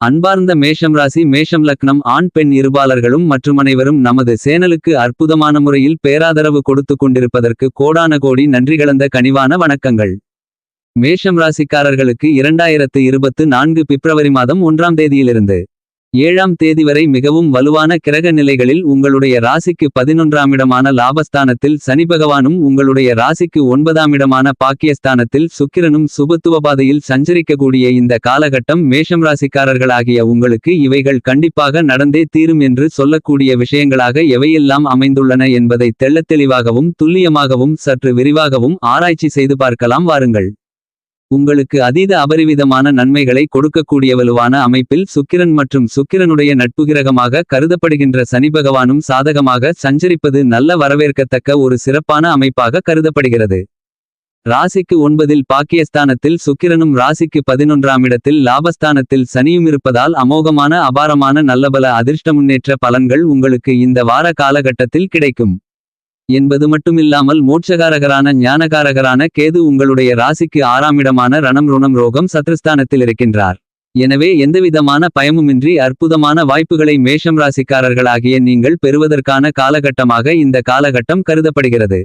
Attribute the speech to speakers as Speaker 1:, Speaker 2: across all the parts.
Speaker 1: அன்பார்ந்த மேஷம் ராசி மேஷம் லக்னம் ஆண் பெண் இருபாளர்களும் மற்றும் அனைவரும் நமது சேனலுக்கு அற்புதமான முறையில் பேராதரவு கொடுத்து கொண்டிருப்பதற்கு கோடான கோடி நன்றி கலந்த கனிவான வணக்கங்கள். மேஷம் ராசிக்காரர்களுக்கு இரண்டாயிரத்து இருபத்து நான்கு பிப்ரவரி மாதம் ஒன்றாம் தேதியிலிருந்து ஏழாம் தேதி வரை மிகவும் வலுவான கிரக நிலைகளில் உங்களுடைய ராசிக்கு பதினொன்றாம் இடமான லாபஸ்தானத்தில் சனி பகவானும் உங்களுடைய ராசிக்கு ஒன்பதாம் இடமான பாக்கியஸ்தானத்தில் சுக்கிரனும் சுபத்துவ பாதையில் சஞ்சரிக்கக்கூடிய இந்த காலகட்டம் மேஷம் ராசிக்காரர்களாகிய உங்களுக்கு இவைகள் கண்டிப்பாக நடந்தே தீரும் என்று சொல்லக்கூடிய விஷயங்களாக எவையெல்லாம் அமைந்துள்ளன என்பதை தெள்ளத் தெளிவாகவும் துல்லியமாகவும் சற்று விரிவாகவும் ஆராய்ச்சி செய்து பார்க்கலாம். வாருங்கள். உங்களுக்கு அதீத அபரிவிதமான நன்மைகளை கொடுக்கக்கூடிய வலுவான அமைப்பில் சுக்கிரன் மற்றும் சுக்கிரனுடைய நட்புகிரகமாக கருதப்படுகின்ற சனி பகவானும் சாதகமாக சஞ்சரிப்பது நல்ல வரவேற்கத்தக்க ஒரு சிறப்பான அமைப்பாக கருதப்படுகிறது. ராசிக்கு ஒன்பதில் பாக்கியஸ்தானத்தில் சுக்கிரனும் ராசிக்கு பதினொன்றாம் இடத்தில் லாபஸ்தானத்தில் சனியும் இருப்பதால் அமோகமான அபாரமான நல்லபல அதிர்ஷ்ட முன்னேற்ற பலன்கள் உங்களுக்கு இந்த வார காலகட்டத்தில் கிடைக்கும். என்பது மட்டுமில்லாமல் மோட்சகாரகரான ஞானகாரகரான கேது உங்களுடைய ராசிக்கு ஆறாம் இடமான ரணம் ருணம் ரோகம் சத்ருஸ்தானத்தில் இருக்கின்றார். எனவே எந்தவிதமான பயமுமின்றி அற்புதமான வாய்ப்புகளை மேஷம் ராசிக்காரர்களாகிய நீங்கள் பெறுவதற்கான காலகட்டமாக இந்த காலகட்டம் கருதப்படுகிறது.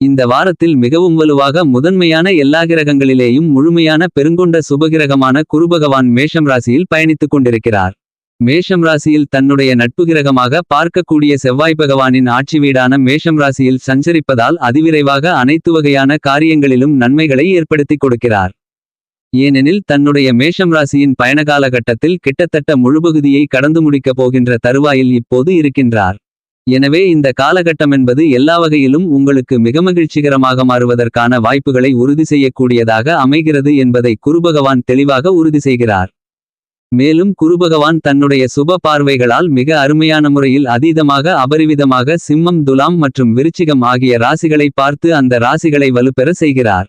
Speaker 1: இந்த வாரத்தில் மிகவும் வலுவாக முதன்மையான எல்லா கிரகங்களிலேயும் முழுமையான பெருங்கொண்ட சுபகிரகமான குருபகவான் மேஷம் ராசியில் பயணித்துக் கொண்டிருக்கிறார். மேஷம் ராசியில் தன்னுடைய நட்புகிரகமாக பார்க்கக்கூடிய செவ்வாய் பகவானின் ஆட்சி வீடான மேஷம் ராசியில் சஞ்சரிப்பதால் அதிவிரைவாக அனைத்து வகையான காரியங்களிலும் நன்மைகளை ஏற்படுத்திக் கொடுக்கிறார். ஏனெனில் தன்னுடைய மேஷம் ராசியின் பயணகால கட்டத்தில் கிட்டத்தட்ட முழுபகுதியை கடந்து முடிக்கப் போகின்ற தருவாயில் இப்போது இருக்கின்றார். எனவே இந்த காலகட்டம் என்பது எல்லா வகையிலும் உங்களுக்கு மிக மகிழ்ச்சிகரமாக மாறுவதற்கான வாய்ப்புகளை உறுதி செய்யக்கூடியதாக அமைகிறது என்பதை குருபகவான் தெளிவாக உறுதி செய்கிறார். மேலும் குருபகவான் தன்னுடைய சுப பார்வைகளால் மிக அருமையான முறையில் அதீதமாக அபரிவிதமாக சிம்மம் துலாம் மற்றும் விருச்சிகம் ஆகிய ராசிகளை பார்த்து அந்த ராசிகளை வலுப்பெற செய்கிறார்.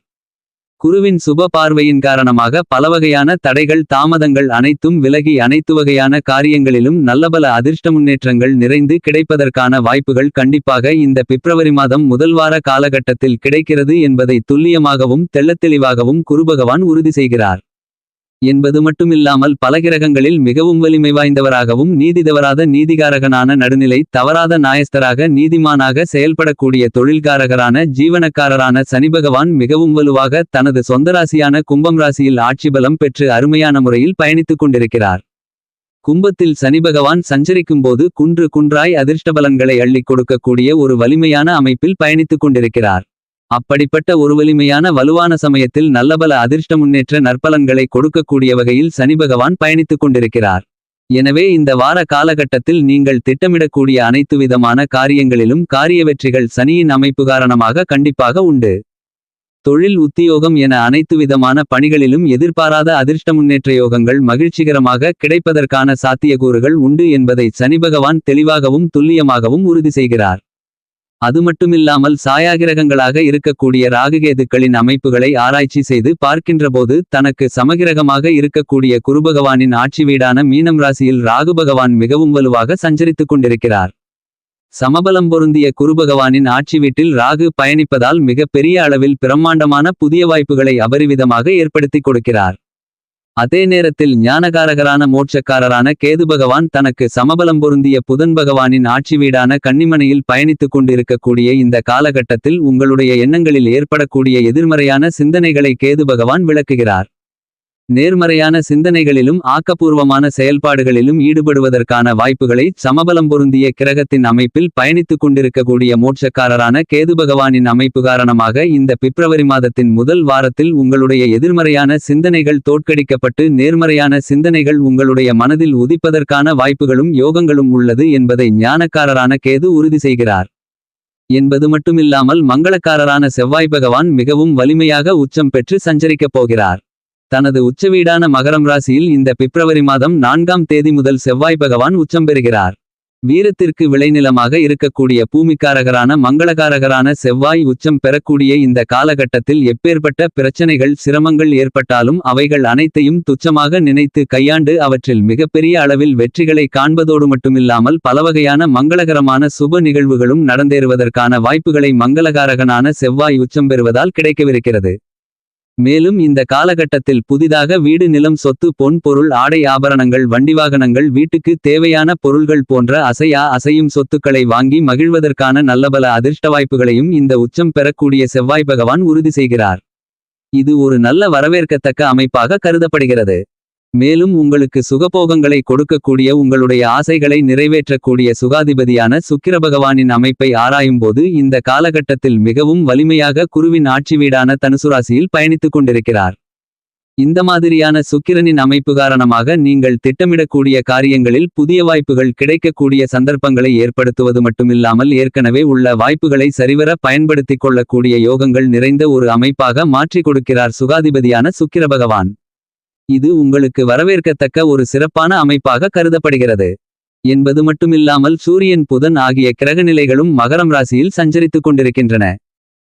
Speaker 1: குருவின் சுப பார்வையின் காரணமாக பலவகையான தடைகள் தாமதங்கள் அனைத்தும் விலகி அனைத்து வகையான காரியங்களிலும் நல்லபல அதிர்ஷ்ட முன்னேற்றங்கள் நிறைந்து கிடைப்பதற்கான வாய்ப்புகள் கண்டிப்பாக இந்த பிப்ரவரி மாதம் முதல் வார காலகட்டத்தில் கிடைக்கிறது என்பதை துல்லியமாகவும் தெள்ளத்தெளிவாகவும் குருபகவான் உறுதி செய்கிறார். என்பது மட்டுமில்லாமல் பல கிரகங்களில் மிகவும் வலிமை வாய்ந்தவராகவும் நீதிதவராத நீதிகாரகனான நடுநிலை தவறாத நாயஸ்தராக நீதிமானாக செயல்படக்கூடிய தொழில்காரகரான ஜீவனக்காரரான சனிபகவான் மிகவும் வலுவாக தனது சொந்த ராசியான கும்பம் ராசியில் ஆட்சி பலம் பெற்று அருமையான முறையில் பயணித்துக் கொண்டிருக்கிறார். கும்பத்தில் சனிபகவான் சஞ்சரிக்கும்போது குன்று குன்றாய் அதிர்ஷ்டபலன்களை அள்ளிக் கொடுக்கக்கூடிய ஒரு வலிமையான அமைப்பில் பயணித்துக் கொண்டிருக்கிறார். அப்படிப்பட்ட ஒரு வலிமையான வலுவான சமயத்தில் நல்லபல அதிர்ஷ்ட முன்னேற்ற நற்பலன்களை கொடுக்கக்கூடிய வகையில் சனிபகவான் பயணித்துக் கொண்டிருக்கிறார். எனவே இந்த வார காலகட்டத்தில் நீங்கள் திட்டமிடக்கூடிய அனைத்து விதமான காரியங்களிலும் காரிய வெற்றிகள் சனியின் அமைப்பு காரணமாக கண்டிப்பாக உண்டு. தொழில் உத்தியோகம் என அனைத்து விதமான பணிகளிலும் எதிர்பாராத அதிர்ஷ்ட முன்னேற்ற யோகங்கள் மகிழ்ச்சிகரமாக கிடைப்பதற்கான சாத்தியக்கூறுகள் உண்டு என்பதை சனிபகவான் தெளிவாகவும் துல்லியமாகவும் உறுதி செய்கிறார். அது மட்டுமில்லாமல் சாயாகிரகங்களாக இருக்கக்கூடிய ராககேதுக்களின் அமைப்புகளை ஆராய்ச்சி செய்து பார்க்கின்றபோது தனக்கு சமகிரகமாக இருக்கக்கூடிய குருபகவானின் ஆட்சி வீடான மீனம் ராசியில் ராகுபகவான் மிகவும் வலுவாக சஞ்சரித்துக் கொண்டிருக்கிறார். சமபலம் பொருந்திய குருபகவானின் ஆட்சி வீட்டில் ராகு பயணிப்பதால் மிக பெரிய அளவில் பிரம்மாண்டமான புதிய வாய்ப்புகளை அபரிவிதமாக ஏற்படுத்திக் கொடுக்கிறார். அதே நேரத்தில் ஞானகாரகரான மோட்சக்காரரான கேது பகவான் தனக்கு சமபலம் பொருந்திய புதன் பகவானின் ஆட்சி வீடான கன்னிமனையில் பயணித்துக் கொண்டிருக்கக்கூடிய இந்த காலகட்டத்தில் உங்களுடைய எண்ணங்களில் ஏற்படக்கூடிய எதிர்மறையான சிந்தனைகளை கேது பகவான் விளக்குகிறார். நேர்மறையான சிந்தனைகளிலும் ஆக்கப்பூர்வமான செயல்பாடுகளிலும் ஈடுபடுவதற்கான வாய்ப்புகளை சமபலம் பொருந்திய கிரகத்தின் அமைப்பில் பயணித்துக் கொண்டிருக்கக்கூடிய மோட்சக்காரரான கேது பகவானின் அமைப்பு காரணமாக இந்த பிப்ரவரி மாதத்தின் முதல் வாரத்தில் உங்களுடைய எதிர்மறையான சிந்தனைகள் தோற்கடிக்கப்பட்டு நேர்மறையான சிந்தனைகள் உங்களுடைய மனதில் உதிப்பதற்கான வாய்ப்புகளும் யோகங்களும் உள்ளது என்பதை ஞானக்காரரான கேது உறுதி செய்கிறார். என்பது மட்டுமில்லாமல் மங்களக்காரரான செவ்வாய் பகவான் மிகவும் வலிமையாக உச்சம் பெற்று சஞ்சரிக்கப் போகிறார். தனது உச்சவீடான மகரம் ராசியில் இந்த பிப்ரவரி மாதம் நான்காம் தேதி முதல் செவ்வாய் பகவான் உச்சம் பெறுகிறார். வீரத்திற்கு விளைநிலமாக இருக்கக்கூடிய பூமிக்காரகரான மங்களகாரகரான செவ்வாய் உச்சம் பெறக்கூடிய இந்த காலகட்டத்தில் எப்பேற்பட்ட பிரச்சனைகள் சிரமங்கள் ஏற்பட்டாலும் அவைகள் அனைத்தையும் துச்சமாக நினைத்து கையாண்டு அவற்றில் மிகப்பெரிய அளவில் வெற்றிகளை காண்பதோடு மட்டுமில்லாமல் பலவகையான மங்களகரமான சுப நிகழ்வுகளும் நடந்தேறுவதற்கான வாய்ப்புகளை மங்களகாரகனான செவ்வாய் உச்சம் பெறுவதால் கிடைக்கவிருக்கிறது. மேலும் இந்த காலகட்டத்தில் புதிதாக வீடு நிலம் சொத்து பொன் பொருள் ஆடை ஆபரணங்கள் வண்டிவாகனங்கள் வீட்டுக்கு தேவையான பொருள்கள் போன்ற அசையா அசையும் சொத்துக்களை வாங்கி மகிழ்வதற்கான நல்லபல அதிர்ஷ்ட வாய்ப்புகளையும் இந்த உச்சம் பெறக்கூடிய செவ்வாய் பகவான் உறுதி செய்கிறார். இது ஒரு நல்ல வரவேற்கத்தக்க அமைப்பாக கருதப்படுகிறது. மேலும் உங்களுக்கு சுகபோகங்களை கொடுக்கக்கூடிய உங்களுடைய ஆசைகளை நிறைவேற்றக்கூடிய சுகாதிபதியான சுக்கிர பகவானின் அமைப்பை ஆராயும்போது இந்த காலகட்டத்தில் மிகவும் வலிமையாக குருவின் ஆட்சி வீடான தனுசுராசியில் பயணித்துக் கொண்டிருக்கிறார். இந்த மாதிரியான சுக்கிரனின் அமைப்பு காரணமாக நீங்கள் திட்டமிடக்கூடிய காரியங்களில் புதிய வாய்ப்புகள் கிடைக்கக்கூடிய சந்தர்ப்பங்களை ஏற்படுத்துவது மட்டுமில்லாமல் ஏற்கனவே உள்ள வாய்ப்புகளை சரிவர பயன்படுத்திக் கொள்ளக்கூடிய யோகங்கள் நிறைந்த ஒரு அமைப்பாக மாற்றிக் கொடுக்கிறார் சுகாதிபதியான சுக்கிர பகவான் இது உங்களுக்கு வரவேற்கத்தக்க ஒரு சிறப்பான அமைப்பாக கருதப்படுகிறது. என்பது மட்டுமில்லாமல் சூரியன் புதன் ஆகிய கிரகநிலைகளும் மகரம் ராசியில் சஞ்சரித்துக் கொண்டிருக்கின்றன.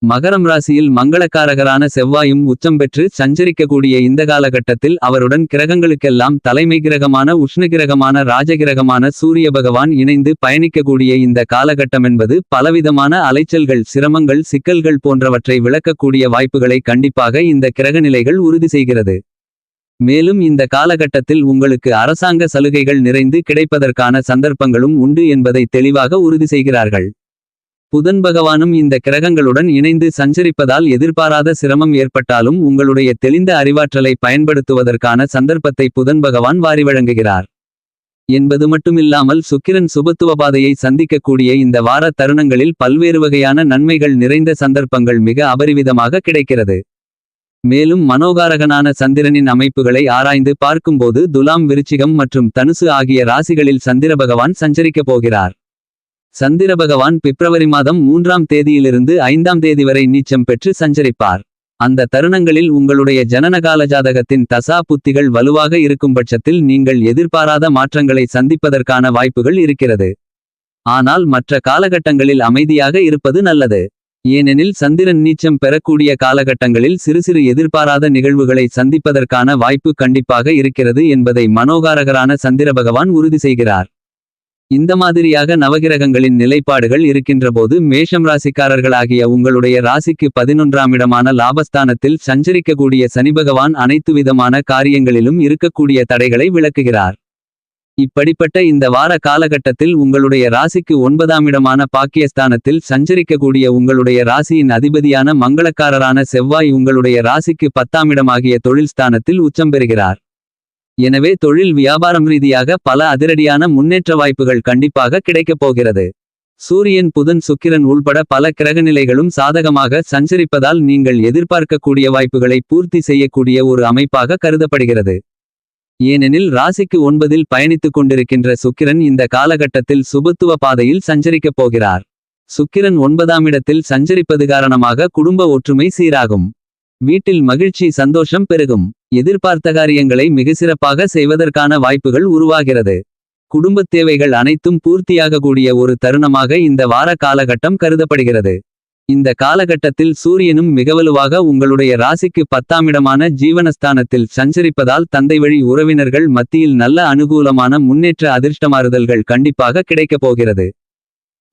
Speaker 1: மகரம் ராசியில் மங்களக்காரகரான செவ்வாயும் உச்சம் பெற்று சஞ்சரிக்கக்கூடிய இந்த காலகட்டத்தில் அவருடன் கிரகங்களுக்கெல்லாம் தலைமை கிரகமான உஷ்ணகிரகமான ராஜகிரகமான சூரிய பகவான் இணைந்து பயணிக்கக்கூடிய இந்த காலகட்டம் என்பது பலவிதமான அலைச்சல்கள் சிரமங்கள் சிக்கல்கள் போன்றவற்றை விளக்கக்கூடிய வாய்ப்புகளை கண்டிப்பாக இந்த கிரகநிலைகள் உறுதி செய்கிறது. மேலும் இந்த காலகட்டத்தில் உங்களுக்கு அரசாங்க சலுகைகள் நிறைந்து கிடைப்பதற்கான சந்தர்ப்பங்களும் உண்டு என்பதை தெளிவாக உறுதி செய்கிறார்கள். புதன் பகவானும் இந்த கிரகங்களுடன் இணைந்து சஞ்சரிப்பதால் எதிர்பாராத சிரமம் ஏற்பட்டாலும் உங்களுடைய தெளிந்த அறிவாற்றலை பயன்படுத்துவதற்கான சந்தர்ப்பத்தை புதன் பகவான் வாரி வழங்குகிறார். என்பது மட்டுமில்லாமல் சுக்கிரன் சுபத்துவ பாதையை சந்திக்கக்கூடிய இந்த வார தருணங்களில் பல்வேறு வகையான நன்மைகள் நிறைந்த சந்தர்ப்பங்கள் மிக அபரிவிதமாக கிடைக்கிறது. மேலும் மனோகாரகனான சந்திரனின் அமைப்புகளை ஆராய்ந்து பார்க்கும்போது துலாம் விருச்சிகம் மற்றும் தனுசு ஆகிய ராசிகளில் சந்திர பகவான் சஞ்சரிக்கப் போகிறார். சந்திர பகவான் பிப்ரவரி மாதம் மூன்றாம் தேதியிலிருந்து ஐந்தாம் தேதி வரை நீச்சம் பெற்று சஞ்சரிப்பார். அந்த தருணங்களில் உங்களுடைய ஜனனகால ஜாதகத்தின் தசா புத்திகள் வலுவாக இருக்கும் பட்சத்தில் நீங்கள் எதிர்பாராத மாற்றங்களை சந்திப்பதற்கான வாய்ப்புகள் இருக்கிறது. ஆனால் மற்ற காலகட்டங்களில் அமைதியாக இருப்பது நல்லது. ஏனெனில் சந்திரன் நீச்சம் பெறக்கூடிய காலகட்டங்களில் சிறு சிறு எதிர்பாராத நிகழ்வுகளை சந்திப்பதற்கான வாய்ப்பு கண்டிப்பாக இருக்கிறது என்பதை மனோகாரகரான சந்திர பகவான் உறுதி செய்கிறார். இந்த மாதிரியாக நவகிரகங்களின் நிலைப்பாடுகள் இருக்கின்றபோது மேஷம் ராசிக்காரர்களாகிய உங்களுடைய ராசிக்கு பதினொன்றாம் இடமான லாபஸ்தானத்தில் சஞ்சரிக்கக்கூடிய சனி பகவான் அனைத்து விதமான காரியங்களிலும் இருக்கக்கூடிய தடைகளை விளக்குகிறார். இப்படிப்பட்ட இந்த வார காலகட்டத்தில் உங்களுடைய ராசிக்கு ஒன்பதாம் இடமான பாக்கியஸ்தானத்தில் சஞ்சரிக்கக்கூடிய உங்களுடைய ராசியின் அதிபதியான மங்களக்காரரான செவ்வாய் உங்களுடைய ராசிக்கு பத்தாம் இடமாகிய தொழில் ஸ்தானத்தில் உச்சம் பெறுகிறார். எனவே தொழில் வியாபாரம் ரீதியாக பல அதிரடியான முன்னேற்ற வாய்ப்புகள் கண்டிப்பாக கிடைக்கப் போகிறது. சூரியன் புதன் சுக்கிரன் உள்பட பல கிரகநிலைகளும் சாதகமாக சஞ்சரிப்பதால் நீங்கள் எதிர்பார்க்கக்கூடிய வாய்ப்புகளை பூர்த்தி செய்யக்கூடிய ஒரு அமைப்பாக கருதப்படுகிறது. ஏனெனில் ராசிக்கு ஒன்பதில் பயணித்துக் கொண்டிருக்கின்ற சுக்கிரன் இந்த காலகட்டத்தில் சுபத்துவ பாதையில் சஞ்சரிக்கப் போகிறார். சுக்கிரன் ஒன்பதாம் இடத்தில் சஞ்சரிப்பது காரணமாக குடும்ப ஒற்றுமை சீராகும். வீட்டில் மகிழ்ச்சி சந்தோஷம் பெருகும். எதிர்பார்த்த காரியங்களை மிக சிறப்பாக செய்வதற்கான வாய்ப்புகள் உருவாகிறது. குடும்பத் தேவைகள் அனைத்தும் பூர்த்தியாகக்கூடிய ஒரு தருணமாக இந்த வார காலகட்டம் கருதப்படுகிறது. இந்த காலகட்டத்தில் சூரியனும் மிகவலுவாக உங்களுடைய ராசிக்கு பத்தாமிடமான ஜீவனஸ்தானத்தில் சஞ்சரிப்பதால் தந்தை வழி உறவினர்கள் மத்தியில் நல்ல அனுகூலமான முன்னேற்ற அதிர்ஷ்டமாறுதல்கள் கண்டிப்பாக கிடைக்கப் போகிறது.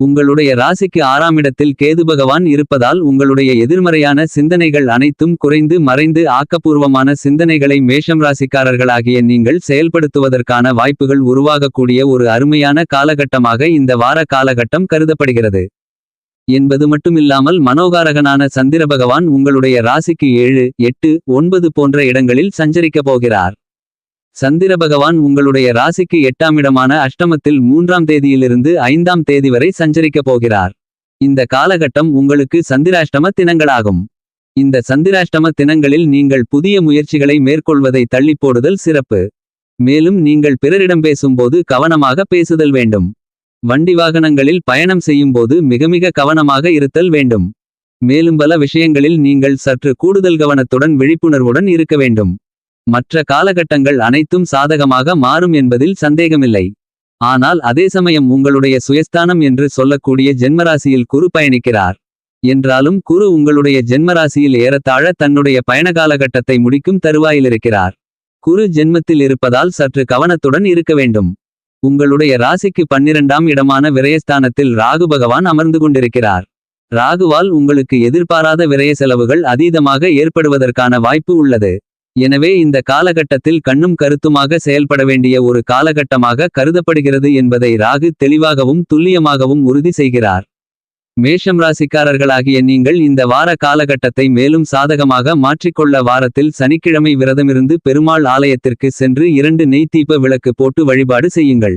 Speaker 1: உங்களுடைய ராசிக்கு ஆறாம் இடத்தில் கேது பகவான் இருப்பதால் உங்களுடைய எதிர்மறையான சிந்தனைகள் அனைத்தும் குறைந்து மறைந்து ஆக்கப்பூர்வமான சிந்தனைகளை மேஷம் ராசிக்காரர்களாகிய நீங்கள் செயல்படுத்துவதற்கான வாய்ப்புகள் உருவாகக்கூடிய ஒரு அருமையான காலகட்டமாக இந்த வார காலகட்டம் கருதப்படுகிறது. என்பது மட்டுமில்லாமல் மனோகாரகனான சந்திர பகவான் உங்களுடைய ராசிக்கு ஏழு எட்டு ஒன்பது போன்ற இடங்களில் சஞ்சரிக்கப் போகிறார். சந்திர பகவான் உங்களுடைய ராசிக்கு எட்டாம் இடமான அஷ்டமத்தில் மூன்றாம் தேதியிலிருந்து ஐந்தாம் தேதி வரை சஞ்சரிக்கப் போகிறார். இந்த காலகட்டம் உங்களுக்கு சந்திராஷ்டம தினங்களாகும். இந்த சந்திராஷ்டம தினங்களில் நீங்கள் புதிய முயற்சிகளை மேற்கொள்வதை தள்ளிப் போடுதல் சிறப்பு. மேலும் நீங்கள் பிறரிடம் பேசும்போது கவனமாக பேசுதல் வேண்டும். வண்டி வாகனங்களில் பயணம் செய்யும்போது மிக மிக கவனமாக இருத்தல் வேண்டும். மேலும் பல விஷயங்களில் நீங்கள் சற்று கூடுதல் கவனத்துடன் விழிப்புணர்வுடன் இருக்க வேண்டும். மற்ற காலகட்டங்கள் அனைத்தும் சாதகமாக மாறும் என்பதில் சந்தேகமில்லை. ஆனால் அதே சமயம் உங்களுடைய சுயஸ்தானம் என்று சொல்லக்கூடிய ஜென்மராசியில் குரு பயணிக்கிறார். என்றாலும் குரு உங்களுடைய ஜென்மராசியில் ஏறத்தாழ தன்னுடைய பயண காலகட்டத்தை முடிக்கும் தருவாயிலிருக்கிறார். குரு ஜென்மத்தில் இருப்பதால் சற்று கவனத்துடன் இருக்க வேண்டும். உங்களுடைய ராசிக்கு பன்னிரண்டாம் இடமான விரயஸ்தானத்தில் ராகு பகவான் அமர்ந்து கொண்டிருக்கிறார் ராகுவால் உங்களுக்கு எதிர்பாராத விரய செலவுகள் அதீதமாக ஏற்படுவதற்கான வாய்ப்பு உள்ளது. எனவே இந்த காலகட்டத்தில் கண்ணும் கருத்துமாக செயல்பட வேண்டிய ஒரு காலகட்டமாக கருதப்படுகிறது என்பதை ராகு தெளிவாகவும் துல்லியமாகவும் உறுதி செய்கிறார். மேஷம் ராசிக்காரர்களாகிய நீங்கள் இந்த வார காலகட்டத்தை மேலும் சாதகமாக மாற்றிக்கொள்ள வாரத்தில் சனிக்கிழமை விரதமிருந்து பெருமாள் ஆலயத்திற்கு சென்று இரண்டு நெய் விளக்கு போட்டு வழிபாடு செய்யுங்கள்.